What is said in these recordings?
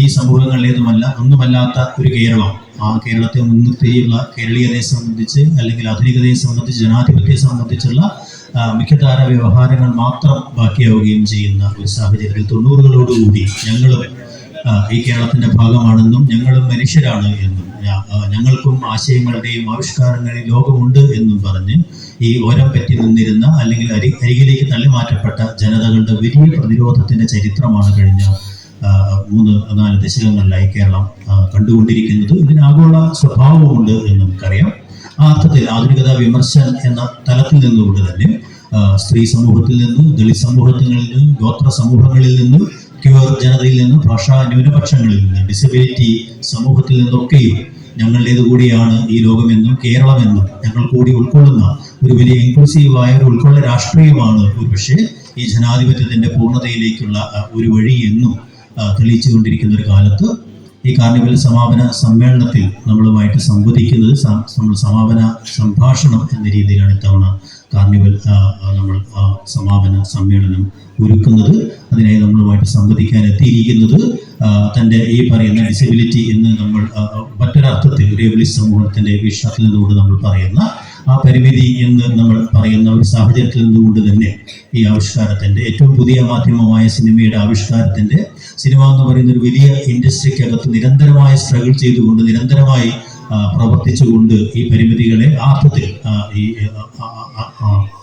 ഈ സമൂഹങ്ങളിലേതുമല്ല ഒന്നുമല്ലാത്ത ഒരു കേരളം. ആ കേരളത്തെ മുൻനിർത്തിയുള്ള കേരളീയതയെ സംബന്ധിച്ച് അല്ലെങ്കിൽ ആധുനികതയെ സംബന്ധിച്ച് ജനാധിപത്യത്തെ സംബന്ധിച്ചുള്ള മിക്കതാര വ്യവഹാരങ്ങൾ മാത്രം ബാക്കിയാവുകയും ചെയ്യുന്ന ഒരു സാഹചര്യത്തിൽ തൊണ്ണൂറുകളോടുകൂടി ഞങ്ങളും ഈ കേരളത്തിന്റെ ഭാഗമാണെന്നും ഞങ്ങളും മനുഷ്യരാണ് എന്നും ഞങ്ങൾക്കും ആശയങ്ങളുടെയും ആവിഷ്കാരങ്ങളുടെയും ലോകമുണ്ട് എന്നും പറഞ്ഞ് ഈ ഓരം പറ്റി നിന്നിരുന്ന അല്ലെങ്കിൽ അരി അരികിലേക്ക് തള്ളിമാറ്റപ്പെട്ട ജനതകളുടെ വലിയ പ്രതിരോധത്തിന്റെ ചരിത്രമാണ് കഴിഞ്ഞ മൂന്ന് നാല് ദശകങ്ങളിലായി കേരളം കണ്ടുകൊണ്ടിരിക്കുന്നത്. ഇതിന് ആഗോള സ്വഭാവമുണ്ട് എന്ന് നമുക്കറിയാം. ആ അർത്ഥത്തിൽ ആധുനികതാ വിമർശനം എന്ന തലത്തിൽ നിന്നുകൊണ്ട് തന്നെ സ്ത്രീ സമൂഹത്തിൽ നിന്ന് ദളിത് സമൂഹത്തിൽ നിന്ന് ഗോത്ര സമൂഹങ്ങളിൽ നിന്ന് ക്യൂർ ജനതയിൽ നിന്ന് ഭാഷാ ന്യൂനപക്ഷങ്ങളിൽ നിന്ന് ഡിസബിലിറ്റി സമൂഹത്തിൽ നിന്നൊക്കെയും ഞങ്ങളുടേത് കൂടിയാണ് ഈ ലോകമെന്നും കേരളമെന്നും ഞങ്ങൾ കൂടി ഉൾക്കൊള്ളുന്ന ഒരു വലിയ ഇൻക്ലൂസീവായ ഒരു ഉൾക്കൊള്ള രാഷ്ട്രീയമാണ് ഒരുപക്ഷെ ഈ ജനാധിപത്യത്തിന്റെ പൂർണതയിലേക്കുള്ള ഒരു വഴി എന്നും തെളിയിച്ചുകൊണ്ടിരിക്കുന്ന ഒരു കാലത്ത് ഈ കാർണിവൽ സമാപന സമ്മേളനത്തിൽ നമ്മളുമായിട്ട് സംവദിക്കുന്നത് നമ്മൾ സമാപന സംഭാഷണം എന്ന രീതിയിലാണ് ഇത്തവണ കാർണിവൽ നമ്മൾ സമാപന സമ്മേളനം ഒരുക്കുന്നത്. അതിനായി നമ്മളുമായിട്ട് സംവദിക്കാൻ എത്തിയിരിക്കുന്നത് തന്റെ ഈ പറയുന്ന ഡിസബിലിറ്റി എന്ന് നമ്മൾ മറ്റൊരർത്ഥത്തിൽ ഒരു എബിലിസ്റ്റ് സമൂഹത്തിന്റെ വീക്ഷണത്തിൽ നിന്നുകൊണ്ട് നമ്മൾ പറയുന്ന ആ പരിമിതി എന്ന് നമ്മൾ പറയുന്ന ഒരു സാഹചര്യത്തിൽ നിന്നുകൊണ്ട് തന്നെ ഈ ആവിഷ്കാരത്തിന്റെ ഏറ്റവും പുതിയ മാധ്യമമായ സിനിമയുടെ ആവിഷ്കാരത്തിന്റെ സിനിമ എന്ന് പറയുന്ന ഒരു വലിയ ഇൻഡസ്ട്രിക്കകത്ത് നിരന്തരമായി സ്ട്രഗിൾ ചെയ്തുകൊണ്ട് നിരന്തരമായി പ്രവർത്തിച്ചുകൊണ്ട് ഈ പരിമിതികളെ ആ അർത്ഥത്തിൽ ഈ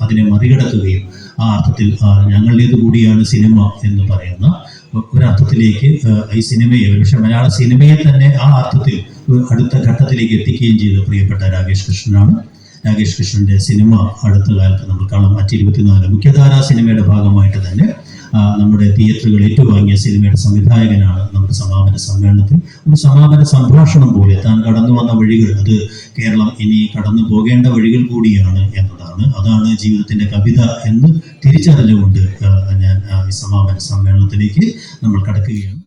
അതിനെ മറികടക്കുകയും ആ അർത്ഥത്തിൽ ഞങ്ങളുടേത് കൂടിയാണ് സിനിമ എന്ന് പറയുന്ന ഒരർത്ഥത്തിലേക്ക് ഈ സിനിമയെ ഒരുപക്ഷെ മലയാള സിനിമയെ തന്നെ ആ അർത്ഥത്തിൽ അടുത്ത ഘട്ടത്തിലേക്ക് എത്തിക്കുകയും ചെയ്ത പ്രിയപ്പെട്ട രാകേഷ് കൃഷ്ണനാണ്. രാകേഷ് കൃഷ്ണന്റെ സിനിമ അടുത്ത കാലത്ത് നമ്മൾ കാണാം. മറ്റ് ഇരുപത്തിനാല് മുഖ്യധാരാ സിനിമയുടെ ഭാഗമായിട്ട് തന്നെ നമ്മുടെ തിയേറ്ററുകൾ ഏറ്റുവാങ്ങിയ സിനിമയുടെ സംവിധായകനാണ് നമ്മുടെ സമാപന സമ്മേളനത്തിൽ. ഒരു സമാപന സംഭാഷണം പോലെ താൻ കടന്നു വന്ന വഴികൾ അത് കേരളം ഇനി കടന്നു പോകേണ്ട വഴികൾ കൂടിയാണ് എന്നതാണ്. അതാണ് ജീവിതത്തിന്റെ കവിത എന്ന് തിരിച്ചറിഞ്ഞുകൊണ്ട് ഞാൻ ഈ സമാപന സമ്മേളനത്തിലേക്ക് നമ്മൾ കടക്കുകയാണ്.